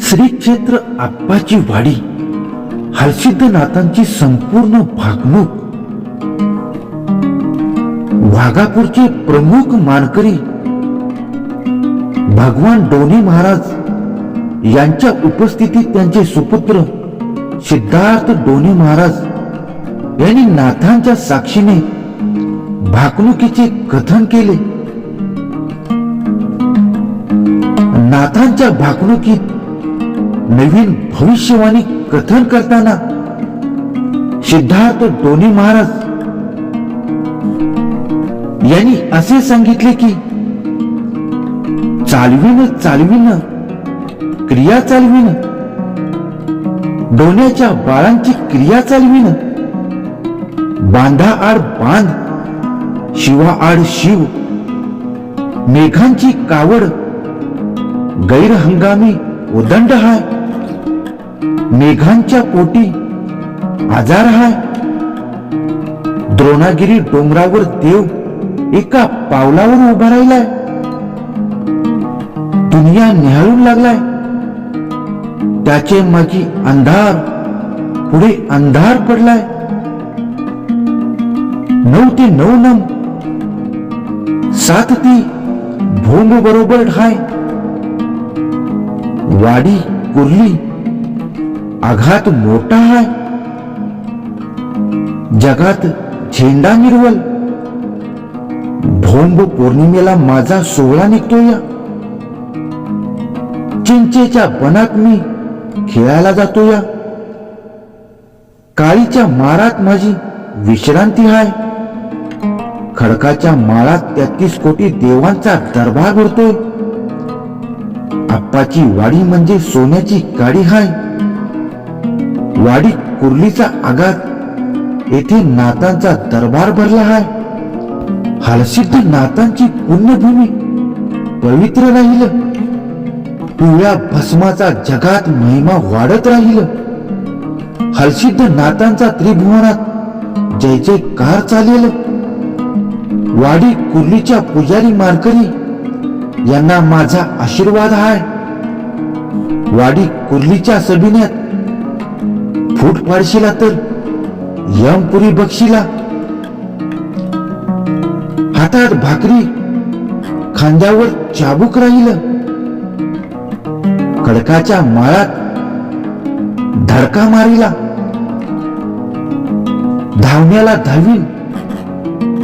श्री क्षेत्र आप्पाची वाडी हर्षिद्धनाथांची संपूर्ण भागणूक वाघापूरचे प्रमुख मानकरी भगवान डोनी महाराज यांच्या उपस्थितीत त्यांचे सुपुत्र सिद्धार्थ डोनी महाराज यांनी नाथांच्या साक्षीने भाकणुकीचे कथन केले. नाथांच्या भाकणुकीत नवीन भविष्यवाणी कथन करताना. सिद्धार्थ डोनी महाराज यांनी असे सांगितले की चालविन चालविन क्रिया चालविन डोण्याच्या बाळांची क्रिया चालविन बांधा आड बांध शिवा आड शिव मेघांची कावड गैरहंगामी उदंड हाय. मेघांच्या पोटी आजार हाय. द्रोणागिरी डोंगरावर देव एका पावलावर उभा राहिलाय. दुनिया निहाळून लागलाय. त्याचे मागी अंधार पुढे अंधार पडलाय. नऊ ते नऊ नम सात ती भोंग बरोबर हाय. वाडी कुर्ली आघात मोठा आहे. जगात झेंडा निर्वल भोंब पौर्णिमेला माझा सोहळा निघतो या चिंचेच्या बनात मी खेळायला जातो या काळीच्या मारात माझी विश्रांती आहे. खडकाच्या माळात तेहतीस कोटी देवांचा दरबार भरतोय. आप्पाची वाडी म्हणजे सोन्याची काडी हाय वाडी कुर्लीचा आघात. येथे नातांचा दरबार भरला हाय. हलसिद्ध नातांची पुण्यभूमी पवित्र राहिलं. पिवळ्या भस्माचा जगात महिमा वाढत राहिलं. हलसिद्ध नातांचा त्रिभुवनात जय जयकार चालेल वाडी कुर्लीच्या पुजारी मारकरी यांना माझा आशीर्वाद हाय. वाडी कुर्लीच्या सबिन्यात फूट पाडशीला तर यमपुरी बक्षीला. हातात भाकरी खांद्यावर चाबूक राहिलं. खडकाच्या माळात धडका मारिला. धावण्याला धावीन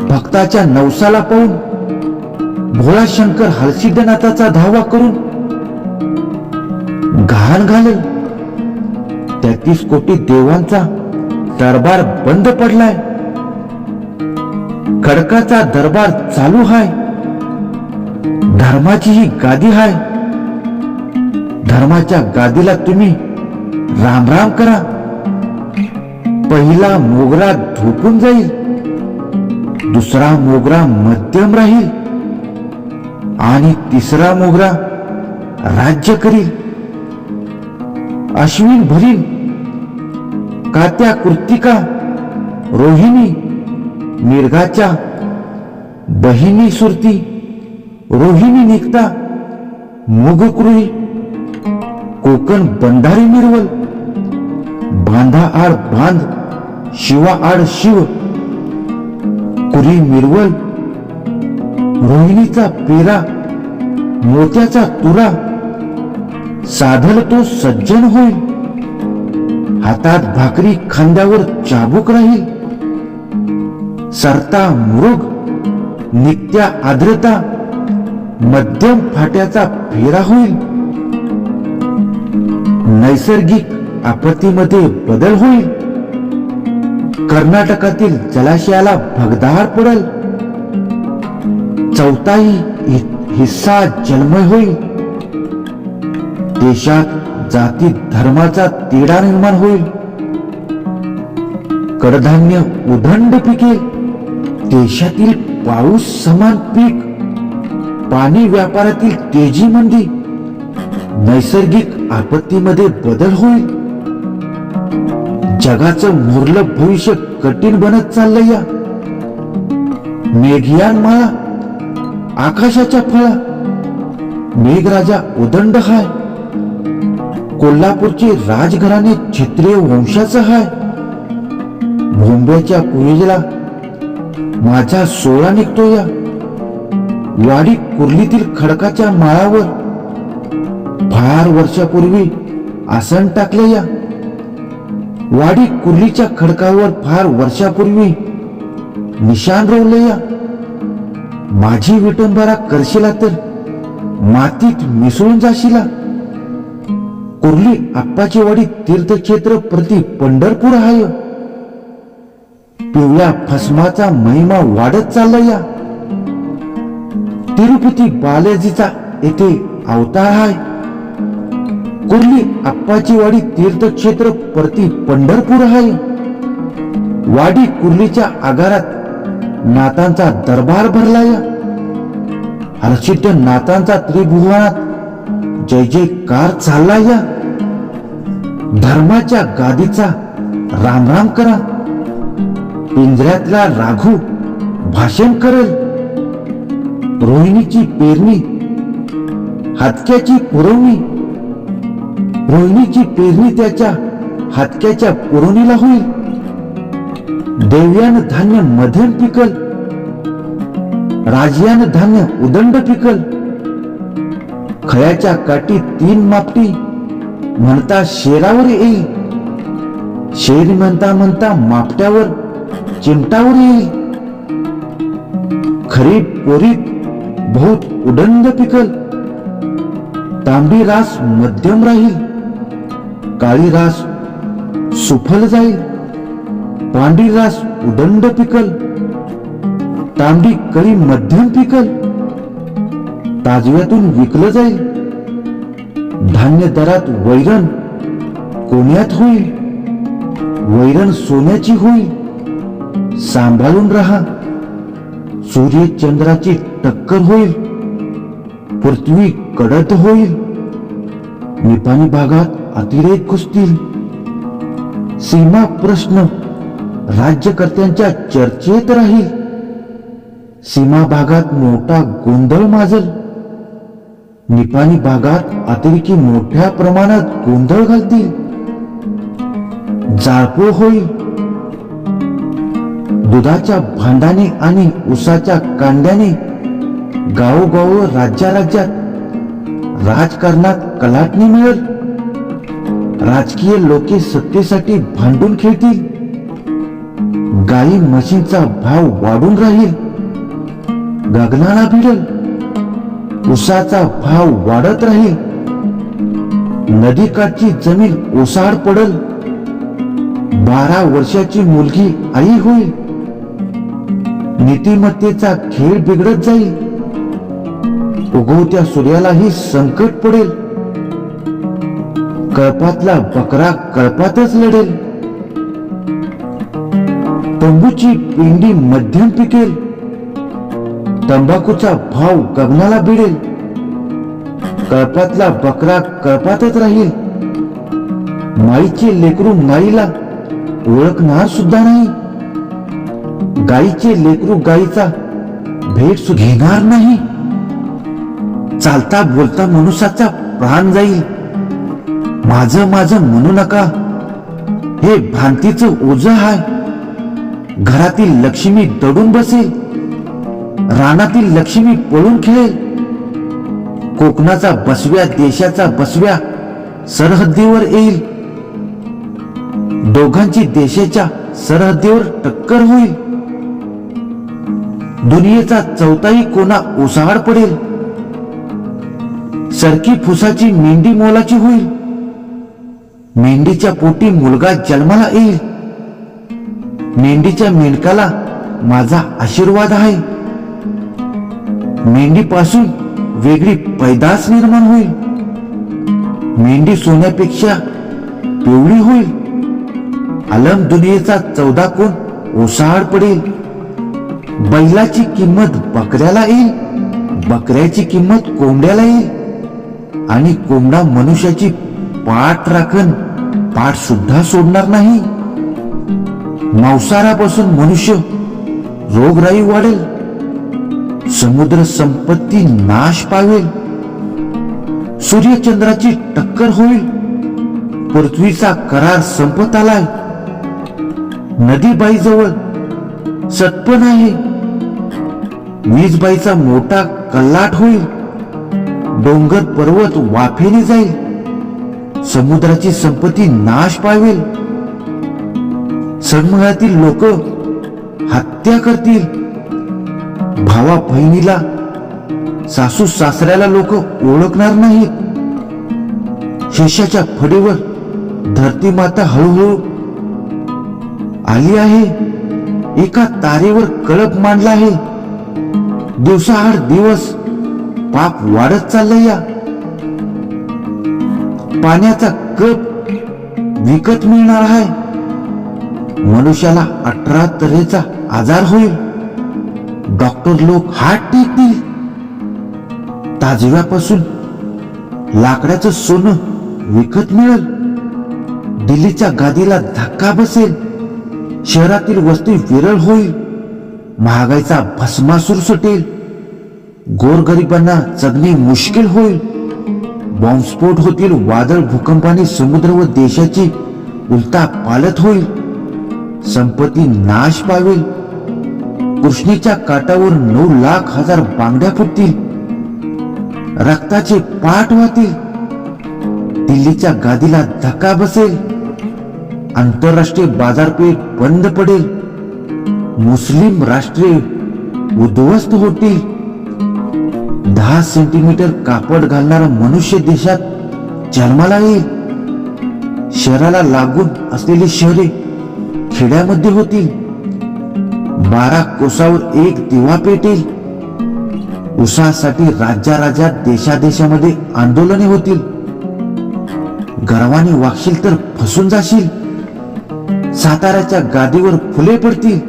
भक्ताच्या नवसाला पाहून भोळा शंकर हर्षिद्यनाथाचा धावा करून घाण घालेल. तेहतीस कोटी देवांचा दरबार बंद पडलाय. खडकाचा दरबार चालू हाय. धर्माची ही गादी हाय. धर्माच्या गादीला तुम्ही राम राम करा. पहिला मोगरा झोपून जाईल. दुसरा मोगरा मध्यम राहील. आणि तिसरा मोगरा राज्य करील. अश्विन भरील कात्या कृतिका रोहिणी निर्गाच्या बहिणी सुरती रोहिणी निघता मुगकृही कोकण बंधारी मिरवल बांधा आड बांध शिवा आड शिव कुरी मिरवल रोहिणीचा पेरा मोत्याचा तुरा साधल तो सज्जन होईल. हातात भाकरी खांद्यावर चाबूक राहील. सरता मृग नित्या आर्द्रता मध्यम फाट्याचा फेरा होईल. नैसर्गिक आपत्तीमध्ये बदल होईल. कर्नाटकातील जलाशयाला भगदार पडल. चौथाही हिस्सा जन्मय होईल. देशात जाती धर्माचा तिढा निर्माण होईल. कडधान्य उदंड पिकेल देशातील पाऊस समान पीक पाणी व्यापारातील तेजी मंदी नैसर्गिक आपत्तीमध्ये बदल होईल. जगाचं मुरलं भविष्य कठीण बनत चाललंय या. मेघयान माळा आकाशाच्या फळा मेघराजा उदंड हाय. कोल्हापूरचे राजघराणे क्षत्रिय वंशाचं हाय. भोंब्याच्या पूजेला माझा सोळा निघतो या. वाडी कुर्लीतील खडकाच्या माळावर फार वर्षापूर्वी आसन टाकले या. वाडी कुर्लीच्या खडकावर फार वर्षापूर्वी निशाण रोवले या. माझी विटंबरा करशिला तर मातीत मिसळून जाशिला. कुर्ली आप्पाची वाडी तीर्थक्षेत्र प्रति पंढरपूर आहे पिवळ्या फसमाचा महिमा वाढत चालला या तिरुपती बालाजीचा येथे अवतार आहे कुर्ली आप्पाची वाडी तीर्थक्षेत्र प्रति पंढरपूर आहे वाडी कुर्लीच्या आगारात नातांचा दरबार भरला या हर्षित नातांचा त्रिभुवनात जय जयकार चालला या धर्माच्या गादीचा रामराम करा. पिंजऱ्यातला राघू भाषण करेल. रोहिणीची पेरणी हातक्याची पुरवणी. रोहिणीची पेरणी त्याच्या हातक्याच्या पुरवणीला होईल. देवयान धान्य मध्यम पिकल. राजयान धान्य उदंड पिकल. खयाच्या काठी तीन मापटी. म्हणता शेरावर येईल. शेर म्हणता म्हणता मापट्यावर चिमटावर येईल. खरीप पोरीत बहुत उडंड पिकल. तांबडी रास मध्यम राहील. काळी रास सुफल जाईल. पांढरी रास उदंड पिकल. तांबडी कळी मध्यम पिकल. ताजव्यातून विकलं जाईल. धान्य दरात वैरण कोण्यात होईल? वैरण सोन्याची होईल? सांभाळून राहा. सूर्य चंद्राची टक्कर होईल. पृथ्वी कडत होईल. निपाणी भागात अतिरेक घुसतील. सीमा प्रश्न राज्यकर्त्यांच्या चर्चेत राहील. सीमा भागात मोठा गोंधळ माजल. निपाणी भागात अतिरेकी मोठ्या प्रमाणात गोंधळ घालतील. जाळपोळ होईल. दुधाच्या भांडाने आणि उसाच्या कांड्याने गावोगाव राज्या राज्यात राजकारणात कलाटणी मिळेल. राजकीय लोके सत्तेसाठी भांडून खेळतील. गाई म्हशींचा भाव वाढून राहील. गगनाला भिडेल. उसाचा भाव वाढत राहील. नदीकाठची जमीन ओसाड पडल. बारा वर्षाची मुलगी आई होईल. नीतिमत्तेचा खेळ बिघडत जाईल. उगवत्या सूर्यालाही संकट पडेल. कळपातला बकरा कळपातच लढेल. तंबूची पिंडी मध्यम पिकेल. तंबाखूचा भाव गगनाला भिडेल. कळपातला बकरा कळपातच राहील. माईचे लेकरू माईला ओळखणार सुद्धा नाही. गाईचे लेकरू गाईचा भेट घेणार नाही. चालता बोलता मनुष्याचा प्राण जाईल. माझं माझं म्हणू नका. हे भांतीचं ओझ आहे घरातील लक्ष्मी दडून बसेल. रानातील लक्ष्मी पळून खेळेल. कोकणाचा बसव्या देशाचा बसव्या सरहद्दीवर येईल. दोघांची देशाच्या सरहद्दीवर टक्कर होईल. दुनियेचा चौथाही कोणा ओसाड पडेल. सरकी फुसाची मेंढी मोलाची होईल. मेंढीच्या पोटी मुलगा जन्माला येईल. मेंढीच्या मेंढकाला माझा आशीर्वाद आहे. मेंढीपासून वेगळी पैदास निर्माण होईल. मेंढी सोन्यापेक्षा पिवळी होईल. अलम दुनियेचा चौदा कोण ओसाड पडेल. बैलाची किंमत बकऱ्याला येईल. बकऱ्याची किंमत कोंबड्याला येईल. आणि कोंबडा मनुष्याची पाठ राखण पाठ सुद्धा सोडणार नाही. मांसारापासून मनुष्य रोगराई वाढेल. समुद्र संपत्ती नाश पावेल. सूर्यचंद्राची टक्कर होईल. पृथ्वीचा करार संपत आलाय. नदीबाईजवळ सतपण आहे. वीजबाईचा मोठा कल्लाट होईल. डोंगर पर्वत वाफेने जाईल. समुद्राची संपत्ती नाश पावेल. सगमळातील लोक हत्या करतील. भावा बहिणीला सासू सासऱ्याला लोक ओळखणार नाहीत शेषाच्या फडीवर धरती माता हळूहळू आली आहे. एका तारेवर कळप मांडला आहे. दिवसाआड दिवस पाप वाढत चाललंय या. पाण्याचा कप विकत मिळणार आहे. मनुष्याला अठरा तऱ्हेचा आजार होईल. डॉक्टर लोक हात टेकतील. ताजव्यापासून लाकडाचं सोनं विकत मिळेल. दिल्लीच्या गादीला धक्का बसेल. शहरातील वस्ती विरळ होईल. महागाईचा भस्मासूर सुटेल गोरगरिबांना जगणे मुश्किल होईल. बॉम्बस्फोट होतील वादळ भूकंपाने समुद्र व देशाची उलटा पालत होईल. संपत्ती नाश पावेल. कृष्णेच्या काठावर नऊ लाख हजार बांगड्या फुटतील. रक्ताचे पाठ वाहतील. दिल्लीच्या गादीला धक्का बसेल. आंतरराष्ट्रीय बाजारपेठ बंद पडेल. मुस्लिम राष्ट्रे उद्ध्वस्त होतील. दहा सेंटीमीटर कापड घालणारा मनुष्य देशात जन्माला येईल. शहराला लागून असलेली शहरे खेड्यामध्ये होतील. बारा कोसावर एक दिवा पेटेल. उसासाठी राज्या राज्यात देशादेशामध्ये आंदोलने होतील. गर्वाने वागशील तर फसून जाशील. साताऱ्याच्या गादीवर फुले पडतील.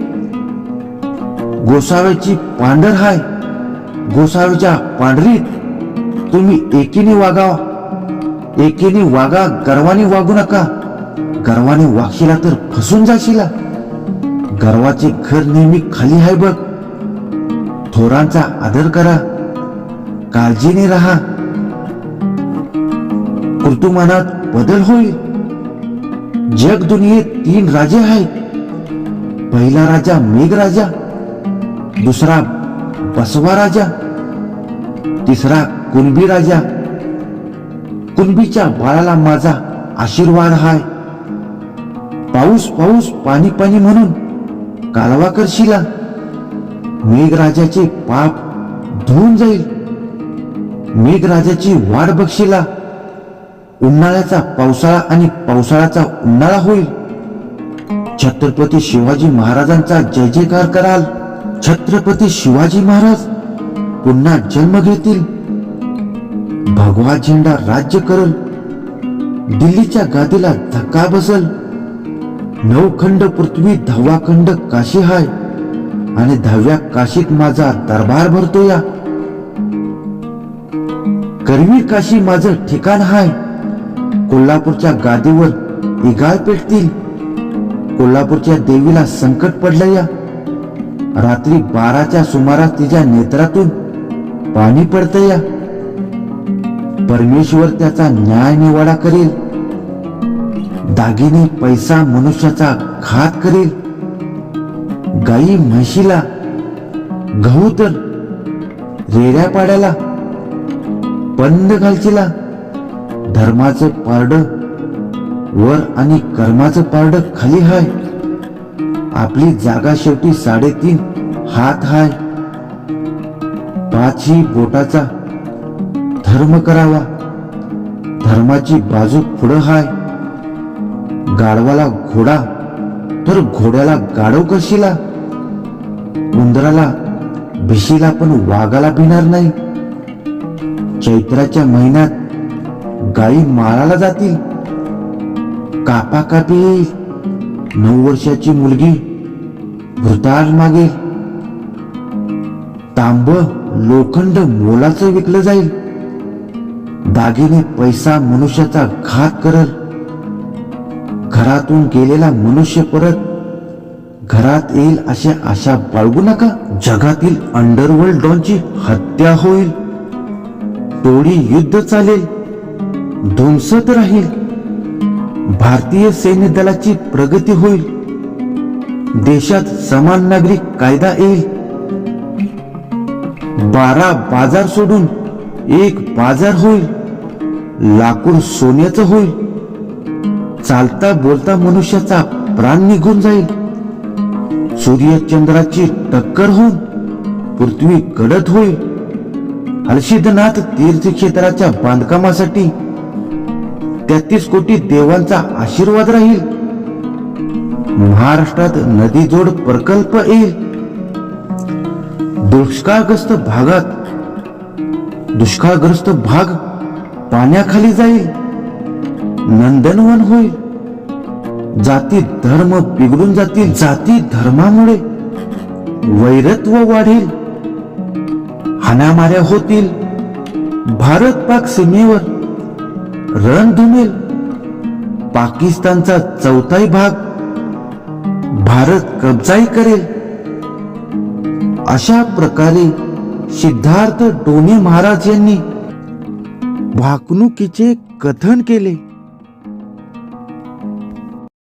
गोसाव्याची पांढर हाय. गोसाव्याच्या पांढरीत तुम्ही एकीने वागावा. एकीने वागा गर्वाने वागू नका. गर्वाने वागशिला तर फसून जाशीला. गर्वाचे घर नेहमी खाली आहे बघ. थोरांचा आदर करा. काळजीने राहा. ऋतुमानात बदल होईल. जग दुनियेत तीन राजे आहेत. पहिला राजा मेघ राजा दुसरा बसवा राजा तिसरा कुणबी राजा. कुणबीच्या बाळाला माझा आशीर्वाद हाय. पाऊस पाऊस पाणी पाणी म्हणून कालवा करशिला? मेघराजाचे पाप धुवून जाईल. मेघराजाची वाट बघशिला? उन्हाळ्याचा पावसाळा आणि पावसाळ्याचा उन्हाळा होईल. छत्रपती शिवाजी महाराजांचा जय जयकार कराल. छत्रपती शिवाजी महाराज पुन्हा जन्म घेतील. भगवा झेंडा राज्य करल. दिल्लीच्या गादीला धक्का बसल. नऊ खंड पृथ्वी दहावा खंड काशी हाय. आणि दहाव्या काशीत माझा दरबार भरतो या. करवी काशी माझं ठिकाण हाय. कोल्हापूरच्या गादीवर इगाळ पेटतील. कोल्हापूरच्या देवीला संकट पडलं या. रात्री बाराच्या सुमारास तिच्या नेत्रातून पाणी पडतं या. परमेश्वर त्याचा न्याय निवाडा करेल. दागिने पैसा मनुष्याचा घात करेल. गाई म्हशीला गहू तर रेड्या पाड्याला पंद घालचिला. धर्माचं पारड वर आणि कर्माचं पारड खाली हाय. आपली जागा शेवटी साडेतीन हात हाय. पाचही बोटाचा धर्म करावा. धर्माची बाजू पुढं हाय. गाढवाला घोडा? तर घोड्याला गाढव कशीला? उंदराला भिशीला पण वाघाला भिणार नाही. चैत्राच्या महिन्यात गायी माळाला जातील. कापा कापी येईल. नऊ वर्षाची मुलगी भृताळ मागेल. तांब लोखंड मोलाचं विकलं जाईल. दागिने पैसा मनुष्याचा घात करल. घरातून गेलेला मनुष्य परत घरात येईल अशा आशा बाळगू नका. जगातील अंडरवर्ल्ड डॉनची हत्या होईल. टोळी युद्ध चालेल. ध्वंसत राहील. भारतीय सैन्य दलाची प्रगती होईल. देशात समान नागरिक कायदा येईल. बारा बाजार सोडून एक बाजार होईल. लाकूड सोन्याचं होईल. चालता बोलता मनुष्याचा प्राण निघून जाईल. सूर्य चंद्राची टक्कर होऊन पृथ्वी कडत होईल. हर्षिदनाथ तीर्थक्षेत्राच्या बांधकामासाठी तेहतीस कोटी देवांचा आशीर्वाद राहील. महाराष्ट्रात नदी जोड प्रकल्प येईल. दुष्काळग्रस्त भागात दुष्काळग्रस्त भाग पाण्याखाली जाईल. नंदनवन होईल जाती धर्म बिघडून जातील जाती धर्मामुळे. वैरत्व वाढेल. हाणामाऱ्या होतील. भारत पाक सीमेवर रण धुमेल. पाकिस्तानचा चौथाई भाग भारत कब्जाही करेल. अशा प्रकारे सिद्धार्थ डोने महाराज यांनी वागणुकीचे कथन केले.